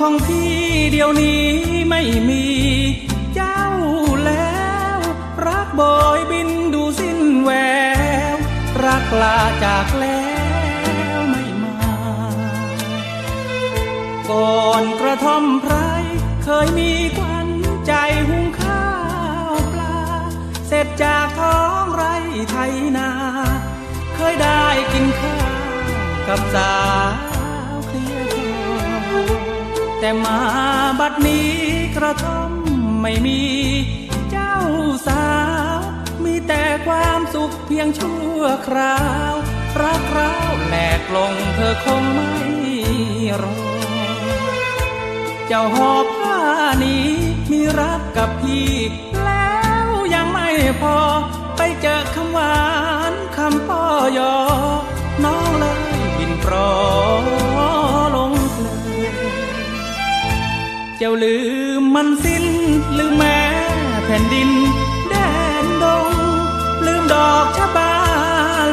ของพี่เดี๋ยวนี้ไม่มี เจ้าแล้ว รักบอยบินดูสิ้นแวว รักลาจากแล้วไม่มา ก่อนกระท่อมไพรเคยมีควันใจหุงข้าวปลา เสร็จจากท้องไร่ไทยนา เคยได้กินข้าวกับสาวเคลียร์คอ แต่มาบัดนี้กระท่อมไม่มี เจ้าสาว มีแต่ความสุขเพียงชั่วคราว รักเราแหลกลงเธอคงไม่รอเจ้าหอบผ้านี้ มีรักกับพี่ แล้วยังไม่พอ ไปเจอคำหวานคำป้อยอ น้องเลยบินโปร เจ้าลืมมันสิ้นลืมแม่แผ่นดินแดนดง ลืมดอกชะบา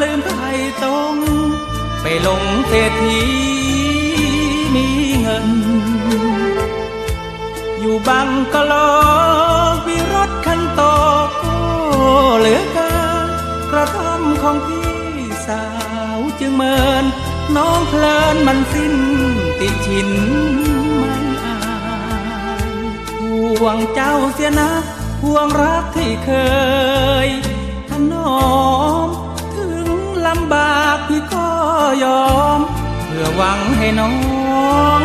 ลืมไผ่ตรงไปลงเศรษฐีมีเงิน อยู่บังกะโลวิรถคันโตโอเหลือเกินกระท่อมของพี่สาวจึงเมิน น้องเพลินมันสิ้นติดชิน ห่วงเจ้าเสียนะห่วงรักที่เคยถนอม ถึงลำบากพี่ก็ยอม เพื่อหวังให้น้อง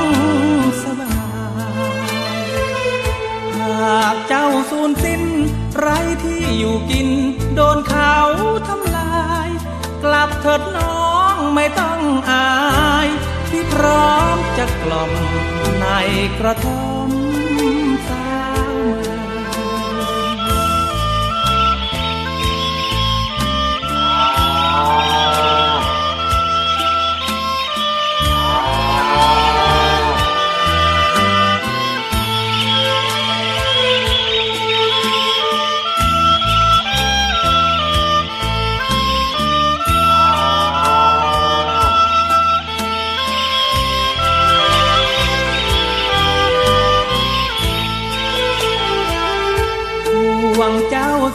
สบายหากเจ้าสูญสิ้น ไรที่อยู่กิน โดนเขาทำลาย กลับเถิดน้องไม่ต้องอาย พี่พร้อมจะกล่อมในกระท่อม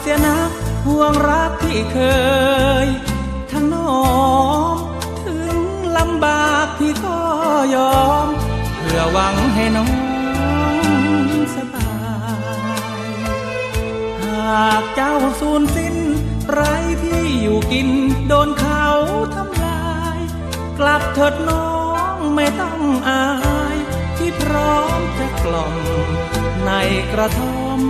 เสียนะห่วงรักที่เคย ทั้งนอมถึงลำบากพี่ก็ยอม เพื่อหวังให้น้องสบาย หากเจ้าสูญสิ้นไรที่อยู่กิน โดนเขาทำลาย กลับเถิดน้องไม่ต้องอาย ที่พร้อมจะกล่อมในกระท่อม